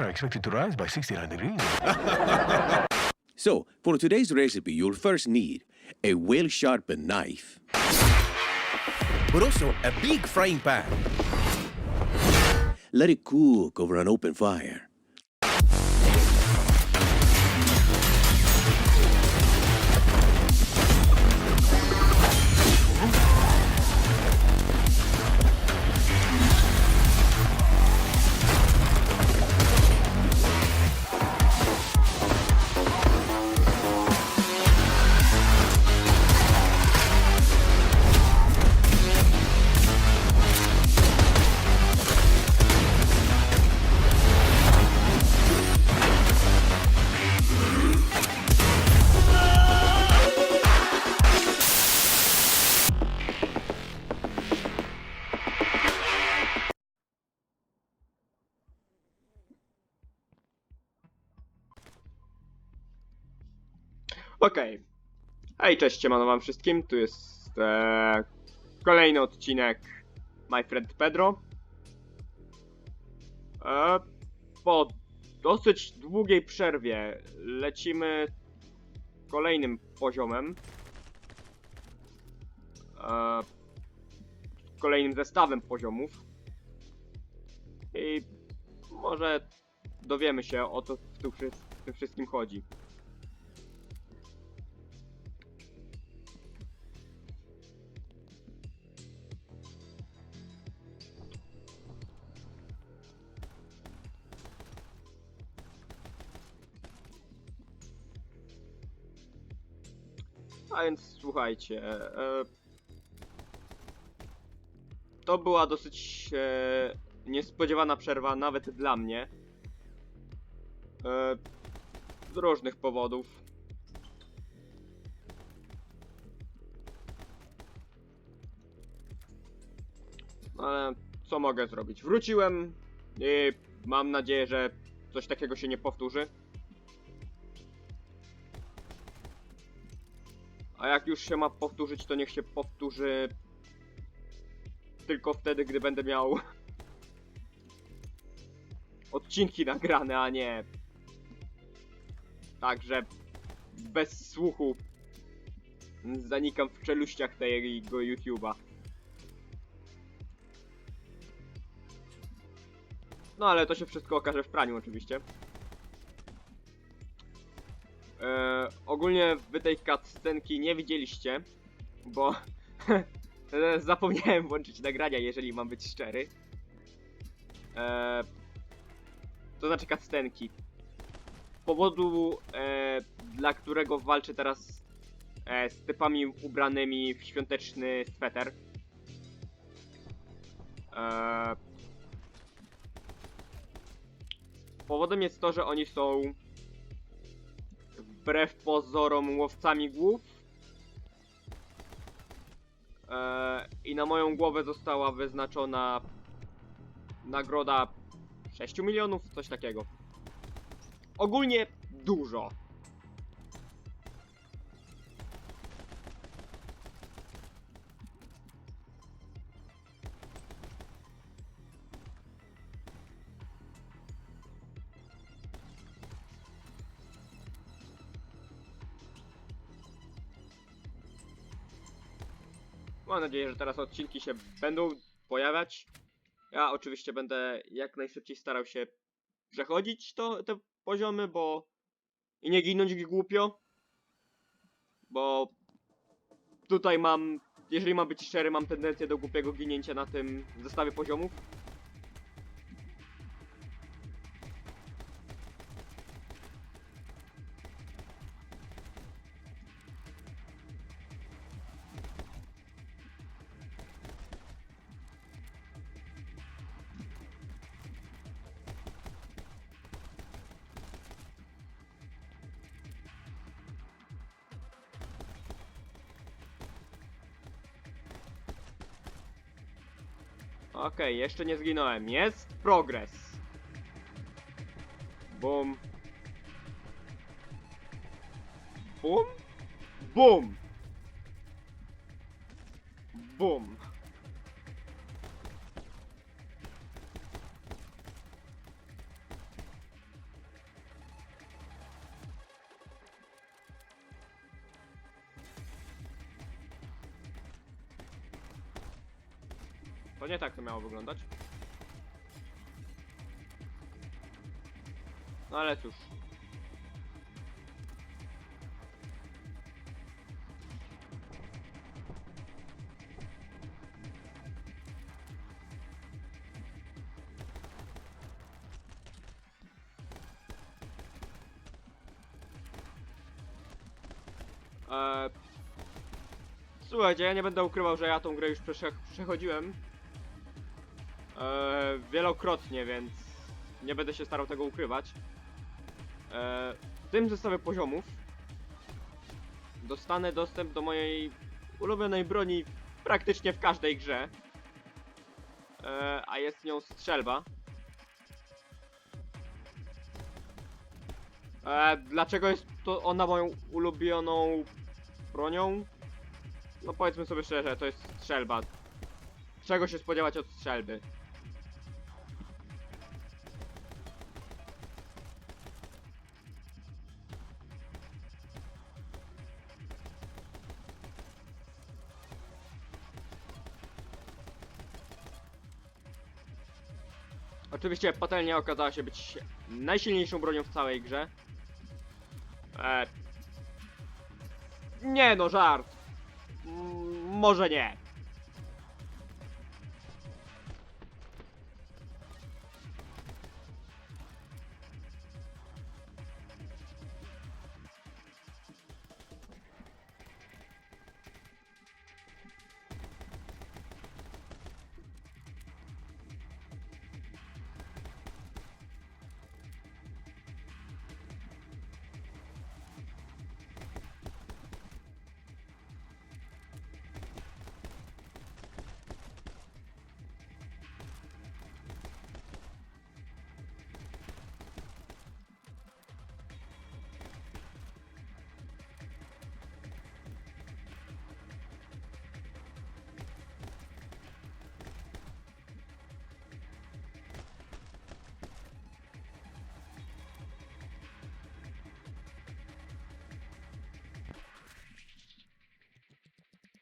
are expected to rise by 69 degrees. So, for today's recipe, you'll first need a well sharpened knife, but also a big frying pan. let it cook over an open fire. Okej. Hej, cześć, siemano wam wszystkim. Tu jest e, kolejny odcinek My Friend Pedro. E, po dosyć długiej przerwie lecimy kolejnym poziomem. E, kolejnym zestawem poziomów. I może dowiemy się o co w tym wszystkim chodzi. A więc słuchajcie. E, to była dosyć e, niespodziewana przerwa, nawet dla mnie. E, z różnych powodów. No Ale co mogę zrobić? Wróciłem i mam nadzieję, że coś takiego się nie powtórzy. A jak już się ma powtórzyć, to niech się powtórzy tylko wtedy, gdy będę miał odcinki nagrane, a nie także bez słuchu zanikam w czeluściach tego YouTube'a. No ale to się wszystko okaże w praniu oczywiście. Ogólnie wy tej cutscenki nie widzieliście, bo e, zapomniałem włączyć nagrania, jeżeli mam być szczery. E, to znaczy cutscenki. Powodu, e, dla którego walczę teraz e, z typami ubranymi w świąteczny sweter. E, powodem jest to, że oni są wbrew pozorom łowcami głów. Eee, I na moją głowę została wyznaczona nagroda 6 milionów, coś takiego. Ogólnie dużo. Mam nadzieję, że teraz odcinki się będą pojawiać. Ja oczywiście będę jak najszybciej starał się przechodzić to, te poziomy, bo i nie ginąć głupio. Bo tutaj mam, jeżeli mam być szczery, mam tendencję do głupiego ginięcia na tym zestawie poziomów. Okej, jeszcze nie zginąłem. Jest progres. Bum? Bum. Bum. Wyglądać. No ale cóż. Eee, słuchajcie, ja nie będę ukrywał, że ja tą grę już przechodziłem. Eee, wielokrotnie, więc nie będę się starał tego ukrywać. Eee, w tym zestawie poziomów dostanę dostęp do mojej ulubionej broni praktycznie w każdej grze. Eee, a jest nią strzelba. Eee, dlaczego jest to ona moją ulubioną bronią? No powiedzmy sobie szczerze, to jest strzelba. Czego się spodziewać od strzelby? Oczywiście patelnia okazała się być najsilniejszą bronią w całej grze. E... Nie no, żart. Mm, może nie.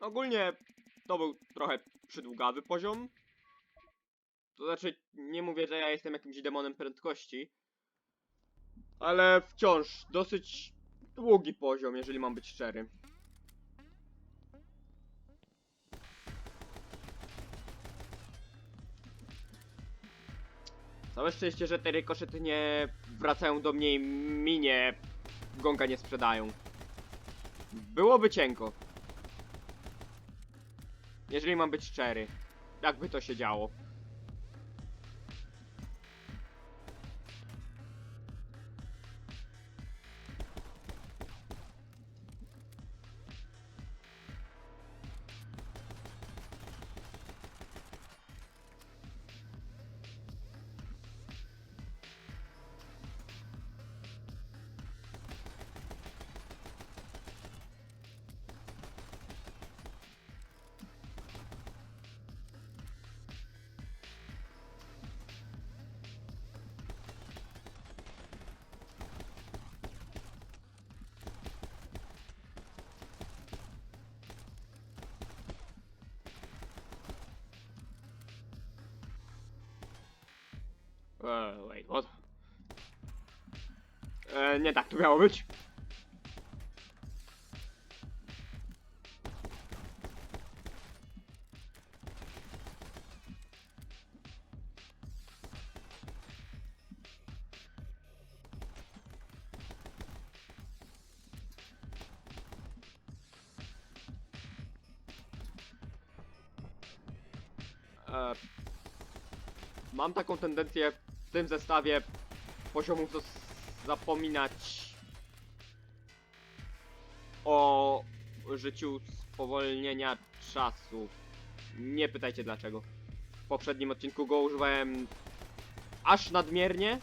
Ogólnie to był trochę przydługawy poziom. To znaczy, nie mówię, że ja jestem jakimś demonem prędkości. Ale wciąż dosyć długi poziom, jeżeli mam być szczery. Całe szczęście, że te rykoszety nie wracają do mnie i mi nie gonga nie sprzedają. Byłoby cienko. Jeżeli mam być szczery, jakby to się działo. Nie tak to miało być. Eee, mam taką tendencję w tym zestawie poziomów to zapominać o życiu spowolnienia czasu. Nie pytajcie dlaczego. W poprzednim odcinku go używałem aż nadmiernie.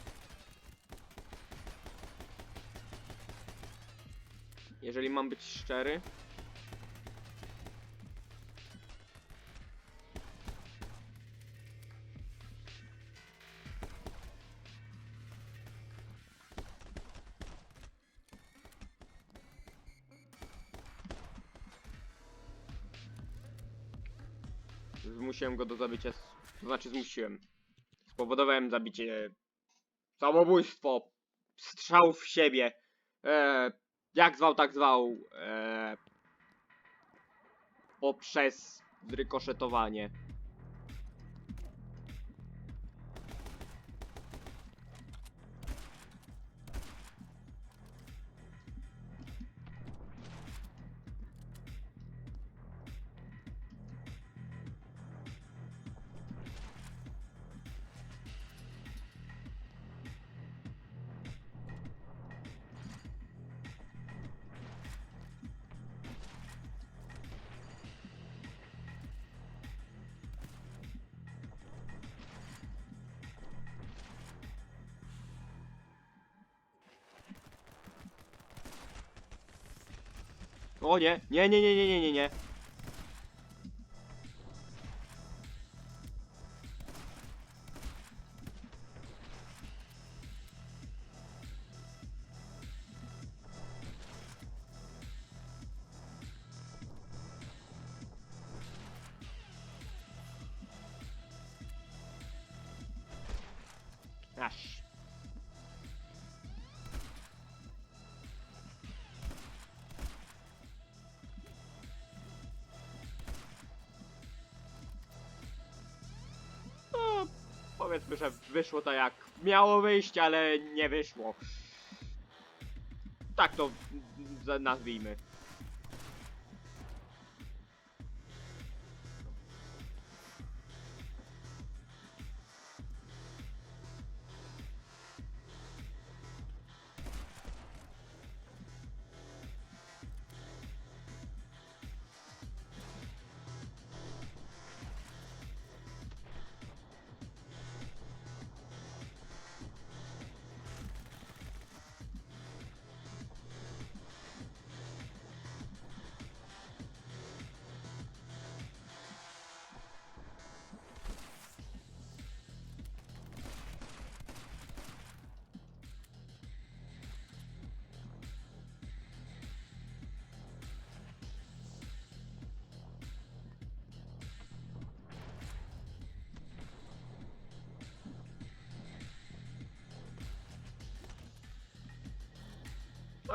Jeżeli mam być szczery. Zmusiłem go do zabicia To znaczy zmusiłem. Spowodowałem zabicie. Samobójstwo. Strzał w siebie. E, jak zwał, tak zwał. E, poprzez zrykoszetowanie. O nie, nie, nie, nie, nie, nie, nie, nie. Wyszło tak jak miało wyjść, ale nie wyszło. Tak to nazwijmy.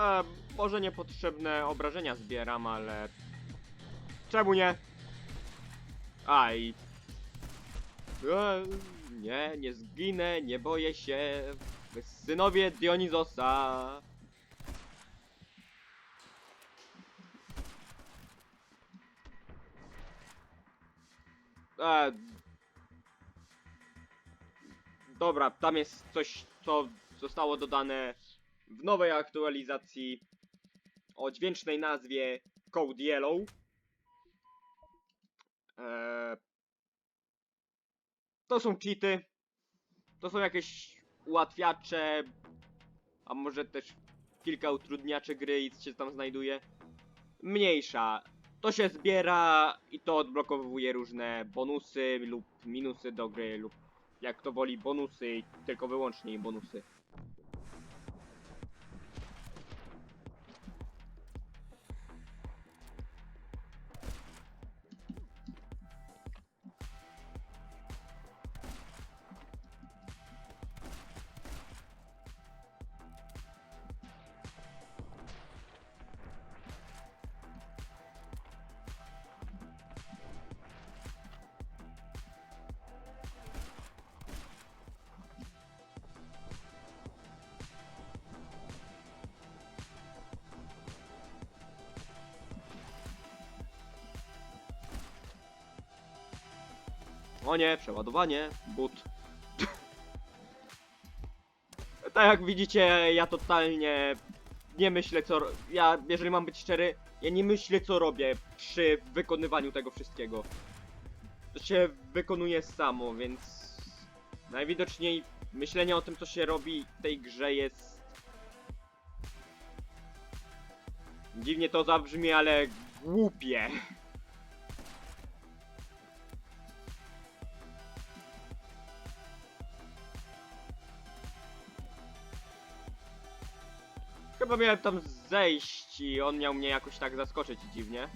E, może niepotrzebne obrażenia zbieram, ale... Czemu nie? Aj. E, nie, nie zginę, nie boję się. Synowie Dionizosa. E, dobra, tam jest coś, co zostało dodane w nowej aktualizacji o dźwięcznej nazwie Code Yellow. Eee, to są cheaty. To są jakieś ułatwiacze, a może też kilka utrudniaczy gry i się tam znajduje. Mniejsza. To się zbiera i to odblokowuje różne bonusy lub minusy do gry lub jak to woli bonusy tylko wyłącznie bonusy. O nie, przeładowanie, but. tak jak widzicie, ja totalnie nie myślę co... Ja, jeżeli mam być szczery, ja nie myślę co robię przy wykonywaniu tego wszystkiego. To się wykonuje samo, więc... Najwidoczniej myślenie o tym, co się robi w tej grze jest... Dziwnie to zabrzmi, ale głupie. Chyba miałem tam zejść i on miał mnie jakoś tak zaskoczyć dziwnie.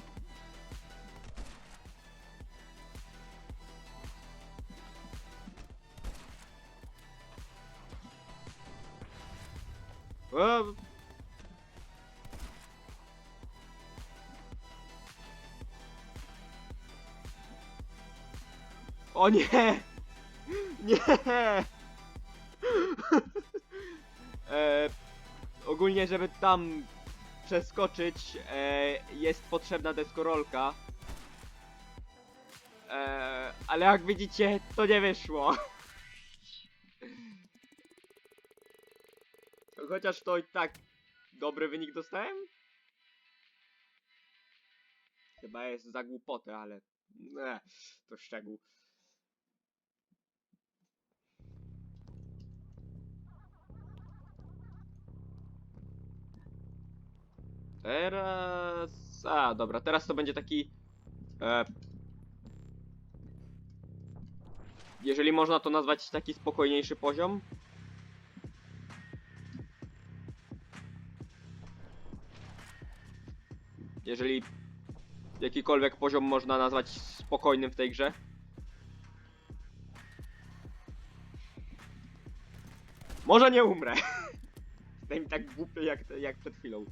O, o nie! Nie! e, ogólnie, żeby tam przeskoczyć, e, jest potrzebna deskorolka. E, ale jak widzicie, to nie wyszło. Chociaż to i tak dobry wynik dostałem. Chyba jest za głupotę, ale ne, to szczegół. Teraz... A, dobra, teraz to będzie taki... E, jeżeli można to nazwać taki spokojniejszy poziom. Jeżeli jakikolwiek poziom można nazwać spokojnym w tej grze. Może nie umrę. Jestem tak głupy jak, jak przed chwilą.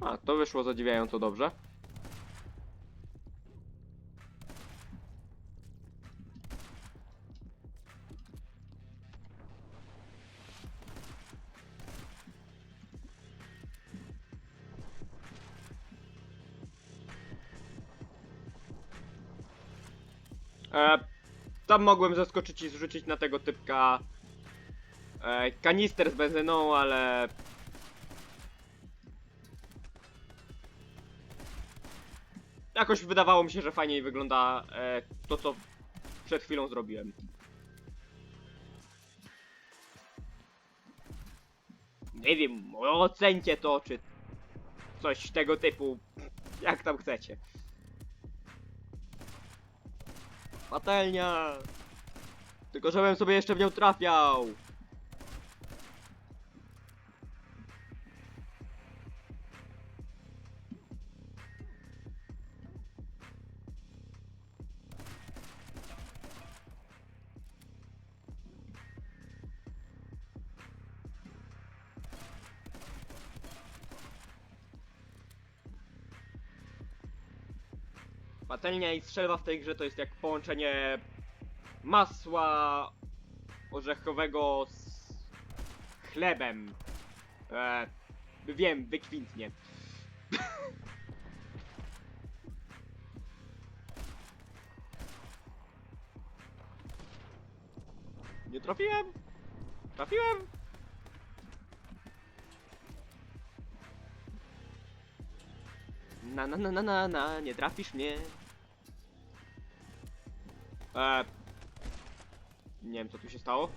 A, to wyszło zadziwiająco dobrze. E, tam mogłem zaskoczyć i zrzucić na tego typka e, kanister z benzyną, ale... Jakoś wydawało mi się, że fajniej wygląda e, to, co przed chwilą zrobiłem. Nie wiem, ocencie to, czy coś tego typu, jak tam chcecie. Patelnia! Tylko żebym sobie jeszcze w nią trafiał! I strzelba w tej grze to jest jak połączenie masła orzechowego z chlebem. E, wiem, wykwintnie. Nie trafiłem! Trafiłem! Na na na na na na, nie trafisz mnie. Eee, nie wiem co tu się stało.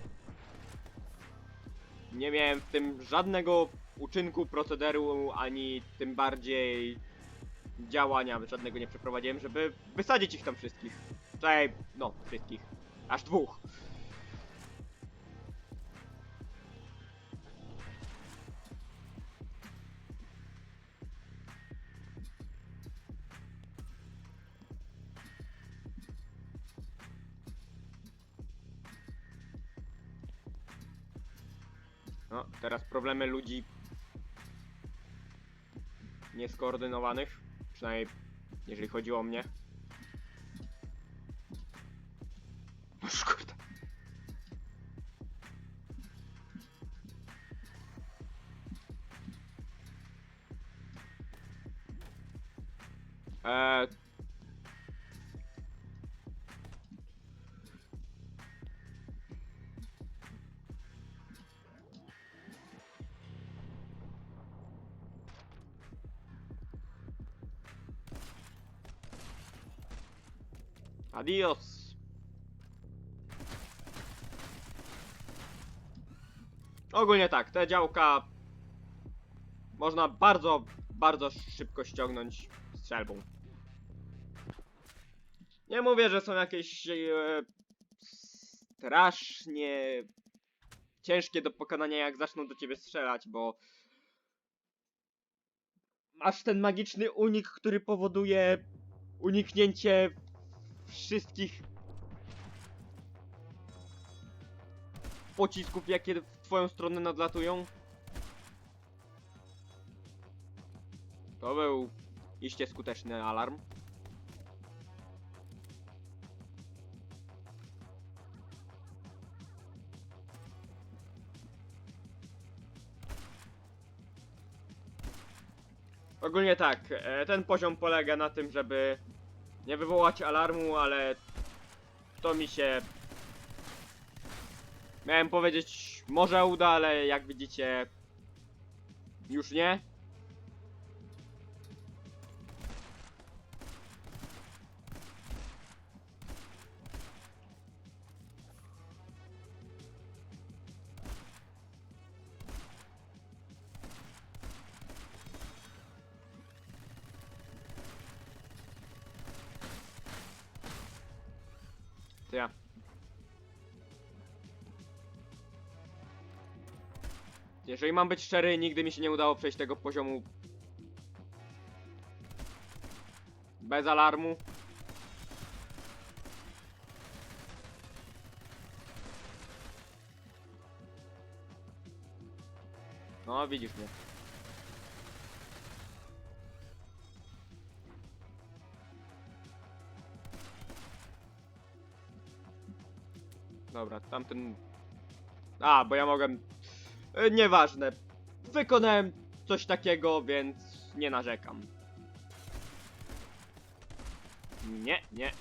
Nie miałem w tym żadnego uczynku, procederu, ani tym bardziej działania żadnego nie przeprowadziłem, żeby wysadzić ich tam wszystkich. Tutaj, no, wszystkich. Aż dwóch. Teraz problemy ludzi nieskoordynowanych, przynajmniej jeżeli chodzi o mnie. No. Eee, Adios. Ogólnie tak, te działka można bardzo, bardzo szybko ściągnąć strzelbą. Nie mówię, że są jakieś e, strasznie ciężkie do pokonania, jak zaczną do ciebie strzelać, bo masz ten magiczny unik, który powoduje uniknięcie wszystkich pocisków, jakie w twoją stronę nadlatują. To był iście skuteczny alarm. Ogólnie tak, e, ten poziom polega na tym, żeby nie wywołać alarmu, ale to mi się miałem powiedzieć może uda, ale jak widzicie już nie. Jeżeli mam być szczery, nigdy mi się nie udało przejść tego poziomu bez alarmu. No, widzisz mnie. Dobra, tamten... A, bo ja mogłem... E, Nieważne. Wykonałem coś takiego, więc nie narzekam. Nie, nie.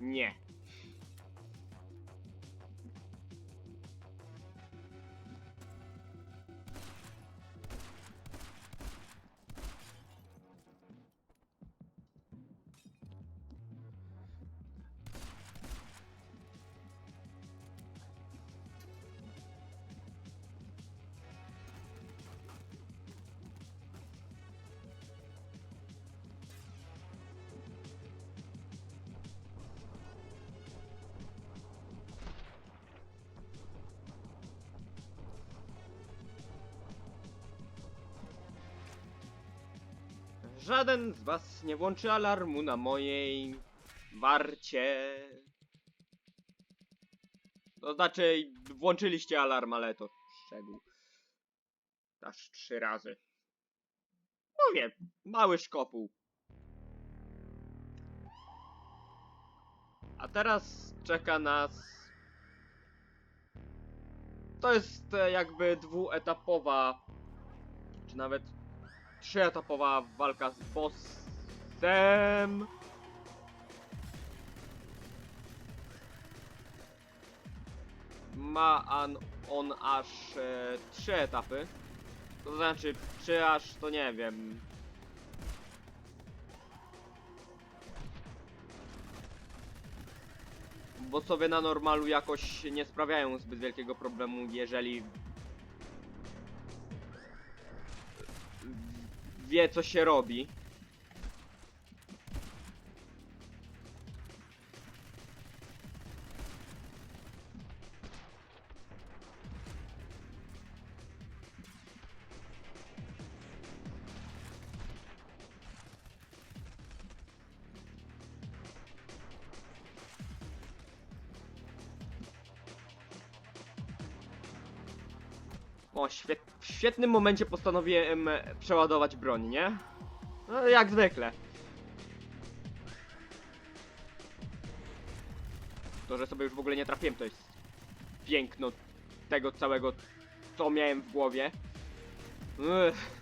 Nie. Żaden z was nie włączy alarmu na mojej warcie. To znaczy, włączyliście alarm, ale to szczegół. Aż trzy razy. Mówię, mały szkopuł. A teraz czeka nas... To jest e, jakby dwuetapowa, czy nawet trzyetapowa walka z bossem. Ma an, on aż e, trzy etapy. To znaczy, czy aż to nie wiem. Bossowie na normalu jakoś nie sprawiają zbyt wielkiego problemu, jeżeli wie co się robi. O, świet, w świetnym momencie postanowiłem e, przeładować broń, nie? No, jak zwykle. To, że sobie już w ogóle nie trafiłem, to jest piękno tego całego, co miałem w głowie. Ugh.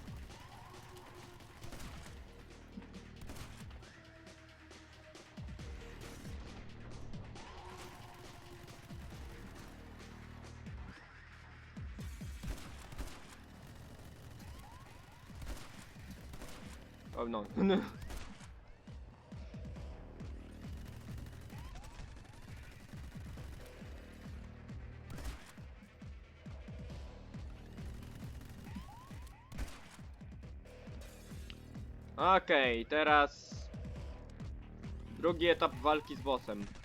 musiał, no. Okej, teraz... Drugi etap walki z bossem.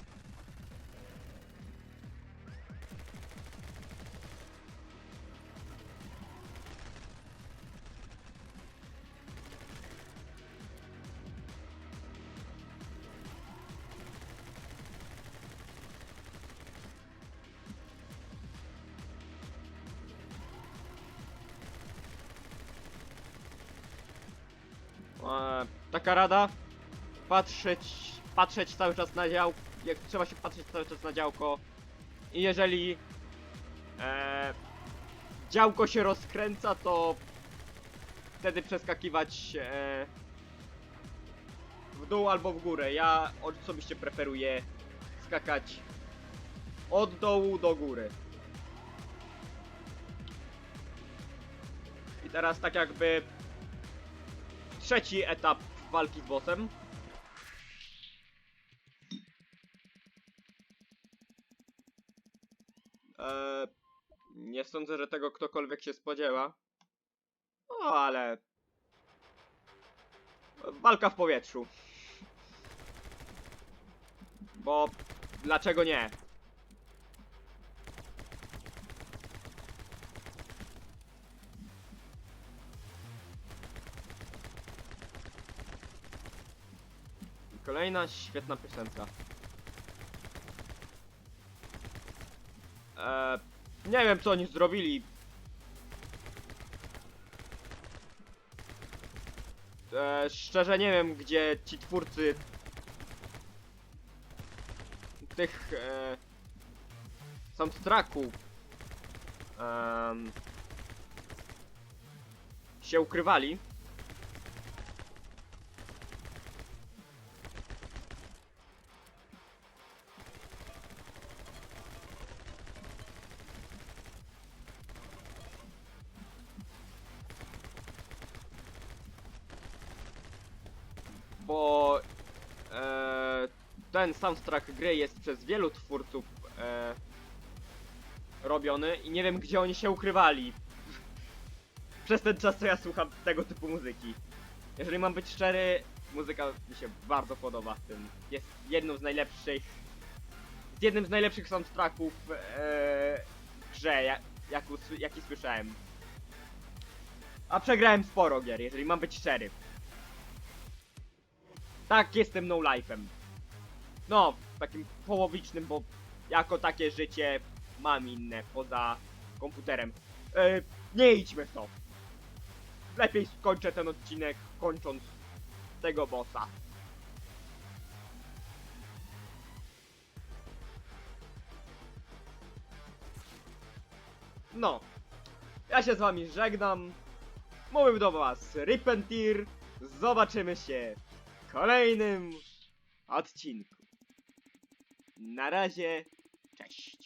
Taka rada, patrzeć, patrzeć cały czas na działko, jak trzeba się patrzeć cały czas na działko i jeżeli e, działko się rozkręca, to wtedy przeskakiwać e, w dół albo w górę. Ja osobiście preferuję skakać od dołu do góry. I teraz tak jakby trzeci etap walki z bossem. Eee, nie sądzę, że tego ktokolwiek się spodziewa. No ale... Walka w powietrzu. Bo... Dlaczego nie? Kolejna świetna piosenka. Eee, nie wiem co oni zrobili. Eee, szczerze nie wiem gdzie ci twórcy tych e, soundtracków się ukrywali. bo e, ten soundtrack gry jest przez wielu twórców e, robiony i nie wiem gdzie oni się ukrywali przez ten czas co ja słucham tego typu muzyki. Jeżeli mam być szczery, muzyka mi się bardzo podoba w tym. Jest jedną z najlepszych, jest jednym z najlepszych soundtracków e, grze, jak, jak, jaki słyszałem. A przegrałem sporo gier, jeżeli mam być szczery. Tak, jestem no life'em. No, takim połowicznym, bo jako takie życie mam inne poza komputerem. E, nie idźmy w to. Lepiej skończę ten odcinek kończąc tego bossa. No. Ja się z wami żegnam. Mówił do was Ripentir. Zobaczymy się w kolejnym odcinku. Na razie, cześć.